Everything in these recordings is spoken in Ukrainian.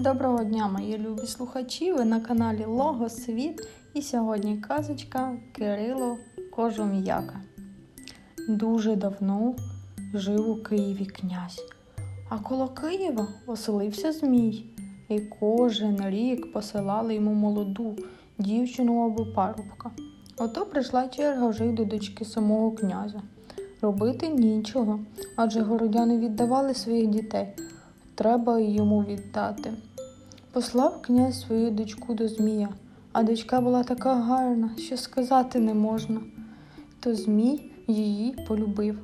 Доброго дня, мої любі слухачі! Ви на каналі Лого Світ і сьогодні казочка Кирило Кожум'яка. Дуже давно жив у Києві князь, а коло Києва оселився Змій, і кожен рік посилали йому молоду дівчину або парубка. Ото прийшла черга й до дочки самого князя. Робити нічого, адже городяни віддавали своїх дітей. Треба йому віддати. Послав князь свою дочку до Змія, а дочка була така гарна, що сказати не можна. То Змій її полюбив.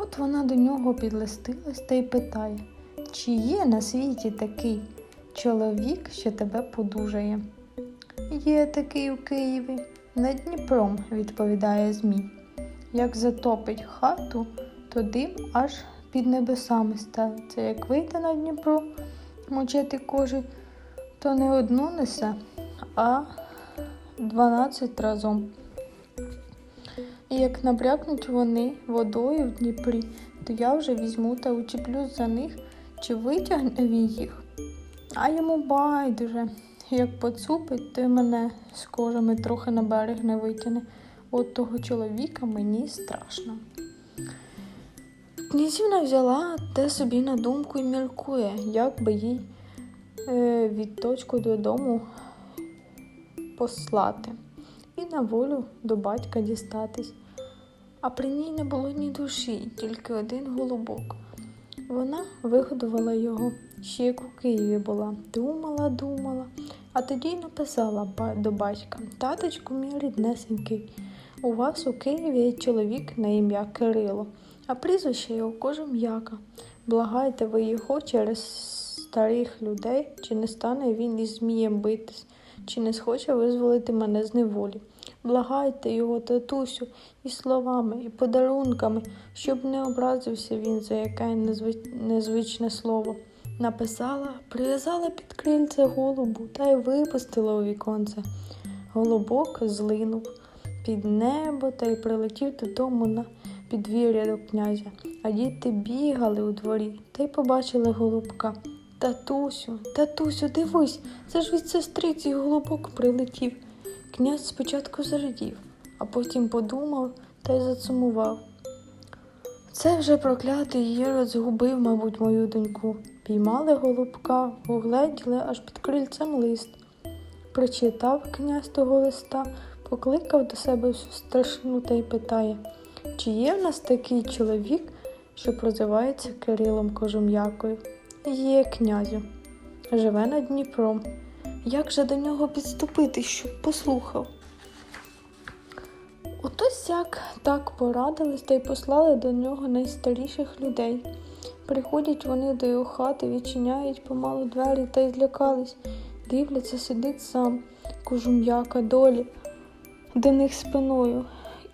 От вона до нього підлистилась та й питає, чи є на світі такий чоловік, що тебе подужає? Є такий у Києві, над Дніпром, відповідає Змій. Як затопить хату, то дим аж під небесами ставиться. Як вийде на Дніпро мочити кожи, то не одну несе, а дванадцять разом. І як набрякнуть вони водою в Дніпрі, то я вже візьму та учіплюсь за них, чи витягне він їх. А йому байдуже, як поцупить, то мене з кожами трохи на берег не витягне. От того чоловіка мені страшно. Князівна взяла те собі на думку і міркує, як би їй е, від точку додому послати і на волю до батька дістатись. А при ній не було ні душі, тільки один голубок. Вона вигодувала його ще як у Києві була. Думала, думала, а тоді й написала до батька Таточку мій ріднесенький, у вас у Києві є чоловік на ім'я Кирило, а прізвище його Кожум'яка. Благайте ви його через старих людей, чи не стане він із змієм битись, чи не схоче визволити мене з неволі. Благайте його, татусю, і словами, і подарунками, щоб не образився він за яке незвичне слово. Написала, прив'язала під крильце голубу та й випустила у віконце. Голубок злинув під небо та й прилетів додому на підвір'я до князя. А діти бігали у дворі та й побачили голубка. Татусю, татусю, дивись, це ж від сестриці голубок прилетів. Князь спочатку зарадів, а потім подумав та й засумував. Це вже проклятий Єрод згубив, мабуть, мою доньку. Піймали голубка, угледіли аж під крильцем лист. Прочитав князь того листа, покликав до себе всю страшну та й питає, чи є в нас такий чоловік, що прозивається Кирилом Кожум'якою? Є князю. Живе над Дніпром. Як же до нього підступити, щоб послухав? Ото сяк так порадились та й послали до нього найстаріших людей. Приходять вони до його хати, відчиняють помалу двері та й злякались. Дивляться, сидить сам, кожум'яка долі, до них спиною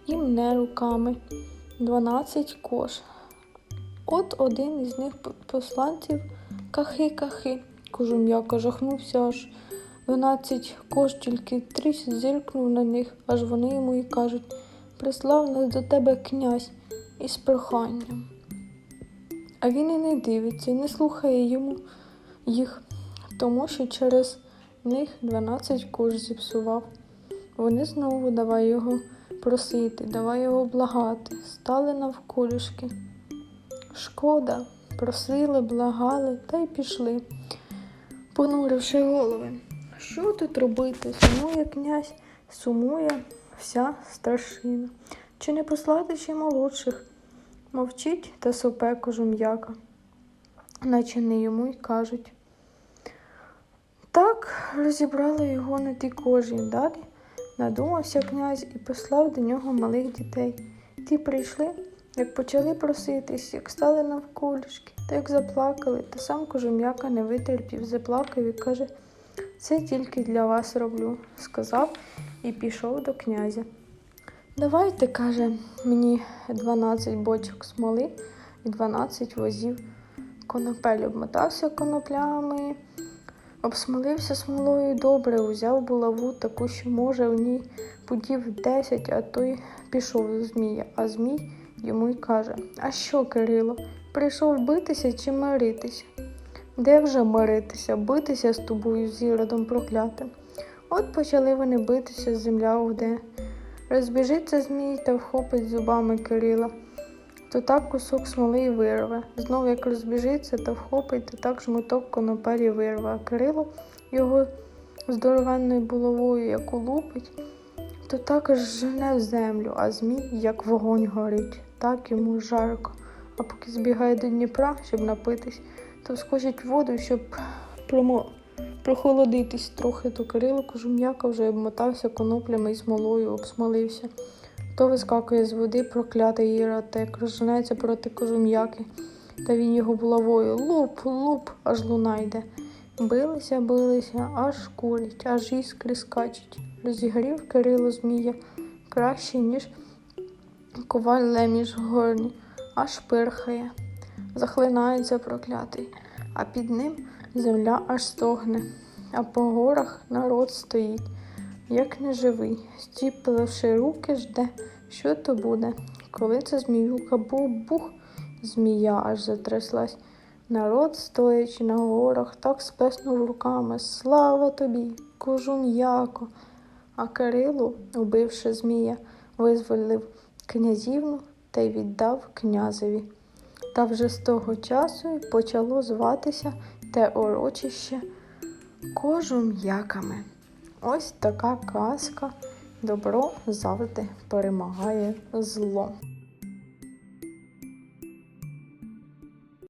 і мне руками. Дванадцять кош. От один із них посланців кахи-кахи. Кожум'яка жахнувся аж дванадцять кош, тільки трісь зиркнув на них, аж вони йому і кажуть прислав нас до тебе князь із проханням. А він і не дивиться, і не слухає йому їх, тому що через них дванадцять кош зіпсував. Вони знову давай його просити, давай його благати, стали навколішки. Шкода, просили, благали та й пішли, понуривши голови. Що тут робити? Сумує князь, сумує вся старшина. Чи не послати ще молодших? Мовчить та сопе кожум'яка, наче не йому й кажуть. Так розібрали його на тій кожі. Далі надумався князь і послав до нього малих дітей. Ті прийшли, як почали проситись, як стали навколішки, та як заплакали, та сам кожум'яка не витерпів, заплакав і каже, це тільки для вас роблю, сказав і пішов до князя. Давайте, каже, мені 12 бочок смоли і 12 возів конопель. Обмотався коноплями, обсмолився смолою добре, узяв булаву таку, що може в ній подів 10, а той пішов до змія. А змій йому й каже: А що, Кирило, прийшов битися чи миритися? Де вже миритися, битися з тобою, з іродом проклятим. От почали вони битися, земля уде. Розбіжиться змій та вхопить зубами Кирила. То так кусок смоли й вирве. Знов як розбіжиться та вхопить, то так жмуток конопелі вирве. А Кирило його здоровенною булавою, як улупить, то так жене в землю, а змій, як вогонь горить, так йому жарко. А поки збігає до Дніпра, щоб напитись, то вскочить воду, щоб промо... прохолодитись трохи, то Кирило кожум'яка вже обмотався коноплями і смолою, обсмолився. То вискакує з води проклятий іротек, розженеться проти кожум'яки, та він його булавою. Луп, луп, аж луна йде. Билися, билися, аж курять, аж іскри скачуть. Розігрів Кирило змія. Краще, ніж коваль леміж горні, аж пирхає, захлинається проклятий, а під ним земля аж стогне, а по горах народ стоїть, як неживий, стіпливши руки, жде, що то буде. Коли це зміюка бух-бух, змія аж затряслась. Народ, стоячи на горах, так сплеснув руками Слава тобі, кожум'яко. А Кирило, убивши змія, визволив князівну та й віддав князеві. Та вже з того часу й почало зватися те урочище кожум'яками. Ось така казка. Добро завжди перемагає зло.